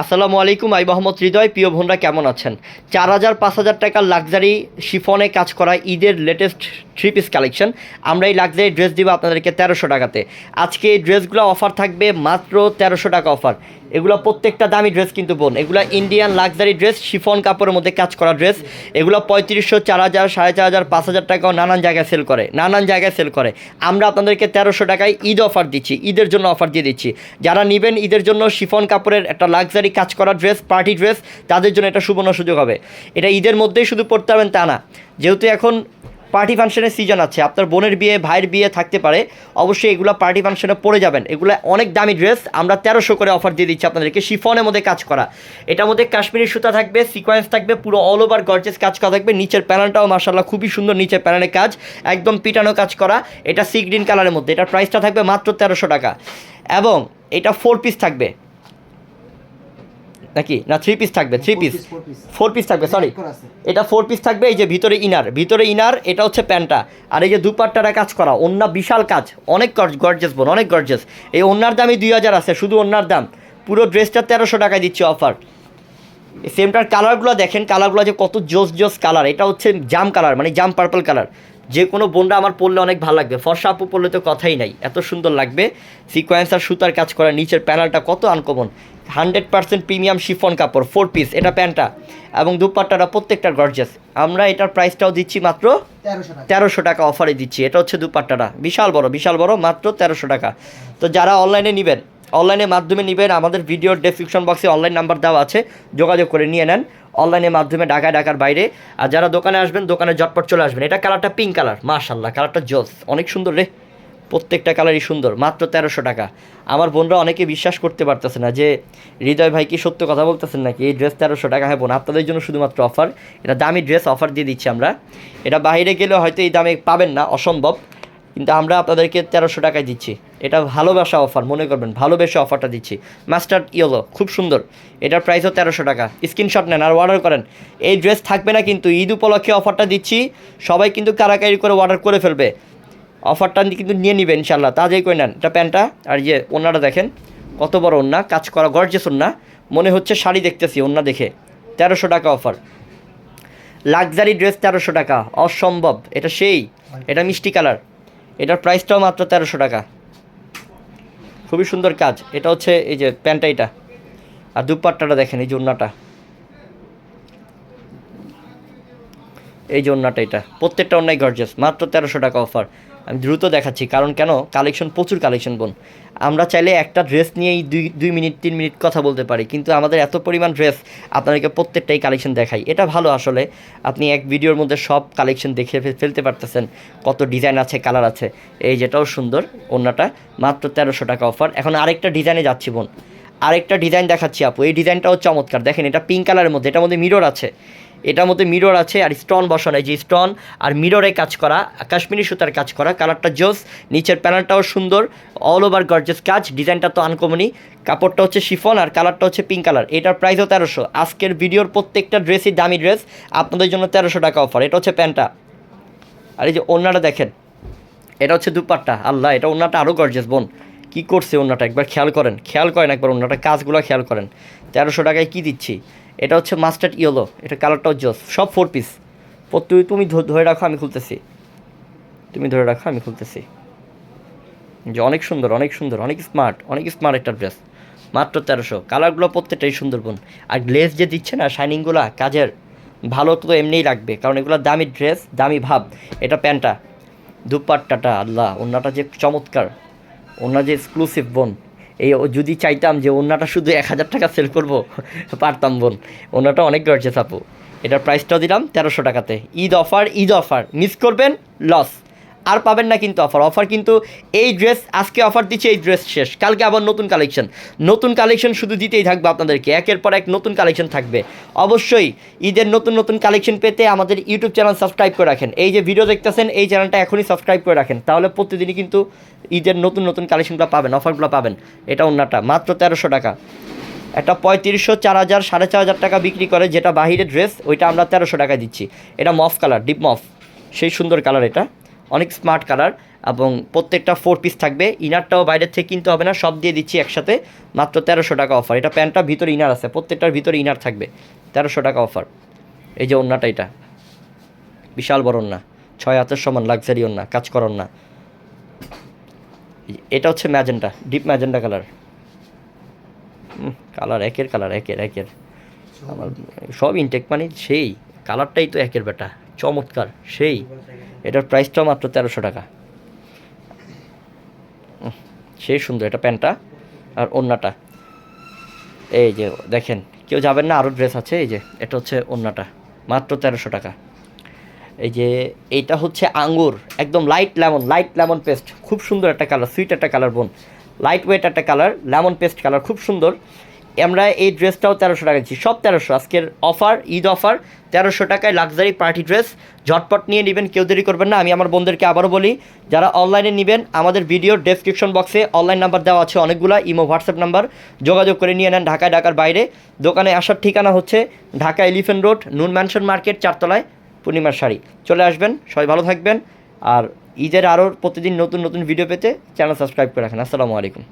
আসসালামু আলাইকুম, আই মোহাম্মদ হৃদয়। প্রিয় বোনরা, কেমন আছেন? চার হাজার পাঁচ হাজার টাকার লাক্সারি শিফনে কাজ করা ঈদের লেটেস্ট থ্রি পিস কালেকশন। আমরা এই লাক্সারি ড্রেস দিব আপনাদেরকে তেরোশো টাকাতে। আজকে এই ড্রেসগুলো অফার থাকবে মাত্র তেরোশো টাকা অফার এগুলো প্রত্যেকটা দামি ড্রেস কিন্তু বোন। এগুলো ইন্ডিয়ান লাক্সারি ড্রেস শিফন কাপড়ের মধ্যে কাজ করা ড্রেস এগুলো পঁয়ত্রিশশো, চার হাজার, সাড়ে চার হাজার, পাঁচ হাজার টাকাও নানান জায়গায় সেল করে। নানান জায়গায় সেল করে। আমরা আপনাদেরকে তেরোশো টাকায় ঈদ অফার দিচ্ছি। ঈদের জন্য অফার দিয়ে দিচ্ছি। যারা নেবেন ঈদের জন্য শিফন কাপড়ের একটা লাক্সারি কাজ করা ড্রেস পার্টি ড্রেস তাদের জন্য এটা সুবর্ণ সুযোগ হবে। এটা ঈদের মধ্যেই শুধু পড়তে পারবেন তা না। যেহেতু এখন পার্টি ফাংশনের সিজন আছে। আপনার বোনের বিয়ে, ভাইয়ের বিয়ে থাকতে পারে। অবশ্যই এগুলো পার্টি ফাংশনে পড়ে যাবেন। এগুলো অনেক দামি ড্রেস। আমরা তেরোশো করে অফার দিয়ে দিচ্ছি আপনাদেরকে। শিফনের মধ্যে কাজ করা। এটার মধ্যে কাশ্মীরি সুতা থাকবে সিকোয়েন্স থাকবে, পুরো অল ওভার গর্জেস কাজ করা থাকবে। নিচের প্যানেলটাও মার্শাল্লাহ খুবই সুন্দর নিচের প্যানেলে কাজ। একদম পিটানো কাজ করা। এটা সি গ্রিন কালারের মধ্যে। এটার প্রাইসটা থাকবে মাত্র তেরোশো টাকা। এবং এটা ফোর পিস থাকবে। নাকি? না থ্রি পিস থাকবে থ্রি পিস ফোর পিস থাকবে সরি এটা ফোর পিস থাকবে এই যে ভিতরে ইনার ভিতরে ইনার এটা হচ্ছে প্যান্টটা। আর এই যে দুপাট্টারা কাজ করা অন্য বিশাল কাজ। অনেক গর্জেস বোন অনেক গর্জেস এই অন্যার দামই দুই হাজার আছে শুধু অন্যার দাম। পুরো ড্রেসটা তেরোশো টাকায় দিচ্ছে অফার সেমটার কালারগুলো দেখেন কালারগুলো যে কত জোস জোস কালার। এটা হচ্ছে জাম কালার মানে জাম পার্পল কালার। যে কোনো বোনরা আমার পরলে অনেক ভালো লাগবে। ফর্সা আপু পরলে তো কথাই নাই এত সুন্দর লাগবে। সিকোয়েন্স আর সুতার কাজ করা নিচের প্যানেলটা কত uncommon hundred percent premium chiffon কাপড় ফোর পিস এটা প্যান্টটা। এবং দুপাট্টাটা প্রত্যেকটা গর্জাস আমরা এটার প্রাইসটাও দিচ্ছি মাত্র তেরোশো টাকা। অফারে দিচ্ছি। এটা হচ্ছে দুপাট্টাটা। বিশাল বড় বিশাল বড় মাত্র তেরোশো টাকা। তো যারা অনলাইনে নেবেন অনলাইনের মাধ্যমে নেবেন। আমাদের ভিডিওর ডেসক্রিপশন বক্সে অনলাইন নাম্বার দেওয়া আছে। যোগাযোগ করে নিয়ে নেন অনলাইনের মাধ্যমে ঢাকায়, ঢাকার বাইরে। আর যারা দোকানে আসবেন, দোকানে জটপট চলে আসবেন। এটা কালারটা পিঙ্ক কালার মাশাল্লাহ কালারটা জোস। অনেক সুন্দর রে। প্রত্যেকটা কালারই সুন্দর, মাত্র তেরোশো টাকা। আমার বোনরা অনেকে বিশ্বাস করতে পারতেছে না যে, হৃদয় ভাই কি সত্য কথা বলতেছেন নাকি? এই ড্রেস তেরোশো টাকা হ্যাঁ বোন, আপনাদের জন্য শুধুমাত্র অফার এটা দামি ড্রেস অফার দিয়ে দিচ্ছি আমরা। এটা বাইরে গেলে হয়তো এই দামে পাবেন না, অসম্ভব। কিন্তু আমরা আপনাদেরকে তেরোশো টাকায় দিচ্ছি। এটা ভালোবাসা অফার, মনে করবেন ভালোবেসে অফারটা দিচ্ছি। মাস্টার্ড ইয়েলো খুব সুন্দর। এটার প্রাইসও তেরোশো টাকা। স্ক্রিনশট নেন আর অর্ডার করেন। এই ড্রেস থাকবে না কিন্তু ঈদ উপলক্ষে অফারটা দিচ্ছি। সবাই কিন্তু কারাকারি করে অর্ডার করে ফেলবে। অফারটা কিন্তু নিয়ে নেবেন ইনশাল্লাহ তাজেই করে নেন? এটা প্যান্টটা আর ইয়ে ওনাটা দেখেন, কত বড় ওন্না, কাজ করা গর্জেস ওন্না। মনে হচ্ছে শাড়ি দেখতেছি ওন্না দেখে। তেরোশো টাকা অফার। লাক্সারি ড্রেস তেরোশো টাকা। অসম্ভব। এটা সেই। এটা মিষ্টি কালার। এটার প্রাইসটাও মাত্র তেরোশো টাকা। খুবই সুন্দর কাজ। এটা হচ্ছে এই যে প্যান্টটা এটা। আর দুপাট্টাটা দেখেন, এই জন্যটা এই জন্যটা এটা। প্রত্যেকটা অন্যায় গর্জেস মাত্র তেরোশো টাকা অফার আমি দ্রুত দেখাচ্ছি, কারণ কেন? কালেকশন, প্রচুর কালেকশন, বোন। আমরা চাইলে একটা ড্রেস নিয়েই দুই দুই মিনিট, তিন মিনিট কথা বলতে পারি, কিন্তু আমাদের এত পরিমাণ ড্রেস, আপনাদেরকে প্রত্যেকটাই কালেকশন দেখাই। এটা ভালো আসলে, আপনি এক ভিডিওর মধ্যে সব কালেকশন দেখে ফেলতে পারতেছেন, কত ডিজাইন আছে, কালার আছে। এই যেটাও সুন্দর অন্যটা মাত্র তেরোশো টাকা অফার। এখন আরেকটা ডিজাইনে যাচ্ছি, বোন। আরেকটা ডিজাইন দেখাচ্ছি, আপু। এই ডিজাইনটাও চমৎকার। দেখেন, এটা পিঙ্ক কালারের মধ্যে, এটার মধ্যে মিরর আছে। এটার মধ্যে মিরর আছে আর স্টোন বসানো, এই যে স্টোন আর মিররে কাজ করা, কাশ্মীরি সুতার কাজ করা কালারটা জোস, নিচের প্যানেলটাও সুন্দর অল ওভার গর্জেস কাজ ডিজাইনটা তো আনকমনি কাপড়টা হচ্ছে শিফন আর কালারটা হচ্ছে পিঙ্ক কালার এটার প্রাইসও তেরোশো। আজকের ভিডিওর প্রত্যেকটা ড্রেসই দামি ড্রেস আপনাদের জন্য তেরোশো টাকা অফার এটা হচ্ছে প্যান্টটা। আর এই যে ওড়নাটা দেখেন, এটা হচ্ছে দুপাট্টা, আল্লাহ, এটা ওড়নাটা আরও গর্জেস বোন। কী করছে ওড়নাটা? একবার খেয়াল করেন খেয়াল করেন একবার ওড়নাটা কাজগুলো খেয়াল করেন। তেরোশো টাকায় কী দিচ্ছি? এটা হচ্ছে মাস্টার্ড ইয়েলো এটা কালারটাও জোস, সব ফোর পিস তুমি তুমি ধরে রাখো, আমি খুলতেছি। তুমি ধরে রাখো, আমি খুলতেছি। যে অনেক সুন্দর অনেক সুন্দর, অনেক স্মার্ট অনেক স্মার্ট একটা ড্রেস মাত্র তেরোশো। কালারগুলো প্রত্যেকটাই সুন্দরবন আর গ্লেজ যে দিচ্ছে না শাইনিংগুলা কাজের, ভালো তো এমনিই লাগবে। কারণ এগুলো দামি ড্রেস দামি ভাব। এটা প্যান্টটা। দুপাট্টাটা, আল্লাহ, ওনাটা যে চমৎকার। ওনার যে এক্সক্লুসিভ বোন। এই যদি চাইতাম যে ওনাটা শুধু এক হাজার টাকা সেল করব, পারতাম বোন। ওনাটা অনেক গর্জেস আপু। এটার প্রাইসটাও দিলাম তেরোশো টাকাতে। Eid offer Eid offer miss করবেন লস আর পাবেন না কিন্তু অফার অফার কিন্তু এই ড্রেস আজকে অফার দিচ্ছে এই ড্রেস শেষ। কালকে আবার নতুন কালেকশন নতুন কালেকশন শুধু দিতেই থাকবে আপনাদেরকে। একের পর এক নতুন কালেকশন থাকবে। অবশ্যই ঈদের নতুন নতুন কালেকশন পেতে আমাদের ইউটিউব চ্যানেল সাবস্ক্রাইব করে রাখেন। এই যে ভিডিও দেখতেছেন, এই চ্যানেলটা এখনই সাবস্ক্রাইব করে রাখেন। তাহলে প্রতিদিনই কিন্তু ঈদের নতুন নতুন কালেকশনগুলো পাবেন অফারগুলো পাবেন। এটা অন্যটা। মাত্র তেরোশো টাকা। একটা পঁয়ত্রিশশো, চার হাজার, সাড়ে চার হাজার টাকা বিক্রি করে যেটা বাহিরের ড্রেস ওইটা আমরা তেরোশো টাকা দিচ্ছি। এটা মফ কালার ডিপ মফ সেই সুন্দর কালার এটা। অনেক স্মার্ট কালার এবং প্রত্যেকটা ফোর পিস থাকবে। ইনারটাও বাইরের থেকে কিনতে হবে না, সব দিয়ে দিচ্ছি একসাথে। মাত্র তেরোশো টাকা অফার এটা প্যান্টটা ভিতরে ইনার আছে, প্রত্যেকটার ভিতরে ইনার থাকবে। তেরোশো টাকা অফার এই যে ওন্নাটা এটা। বিশাল বড় ওন্না। ছয় হাতের সমান লাক্সারি ওন্না, কাজ করার না এটা হচ্ছে magenta deep magenta colour colour একের কালার একের একের। আমার সব ইনটেক মানে সেই কালারটাই তো একের বেটা। চমৎকার, সেই। এটার প্রাইসটাও মাত্র তেরোশো টাকা। সেই সুন্দর, এটা প্যান্টটা আর ওন্নাটা এই যে, দেখেন, কেউ যাবেন না, আরও ড্রেস আছে, এই যে, এটা হচ্ছে ওন্নাটা মাত্র তেরোশো টাকা। এই যে, এইটা হচ্ছে আঙ্গুর, একদম light lemon light lemon paste খুব সুন্দর একটা কালার সুইট একটা কালার বোন লাইট ওয়েট একটা কালার লেমন পেস্ট কালার খুব সুন্দর। আমরা এই ড্রেসটাও তেরোশো টাকা দিচ্ছি। সব তেরোশো। আজকের অফার, ঈদ অফার, তেরোশো টাকায় লাক্সারি পার্টি ড্রেস। ঝটপট নিয়ে নেবেন, কেউ দেরি করবেন না। আমি আমার বন্ধুদেরকে আবারও বলি, যারা অনলাইনে নেবেন, আমাদের ভিডিও ডেসক্রিপশন বক্সে অনলাইন নাম্বার দেওয়া আছে অনেকগুলো, ইমো হোয়াটসঅ্যাপ নাম্বার যোগাযোগ করে নিয়ে নেন ঢাকায়, ঢাকার বাইরে। দোকানে আসার ঠিকানা হচ্ছে Dhaka elephant road noon mansion market চারতলায় পূর্ণিমার শাড়ি। চলে আসবেন, সবাই ভালো থাকবেন। আর ঈদের আরও প্রতিদিন নতুন নতুন ভিডিও পেতে চ্যানেল সাবস্ক্রাইব করে রাখেন। আসসালামু আলাইকুম।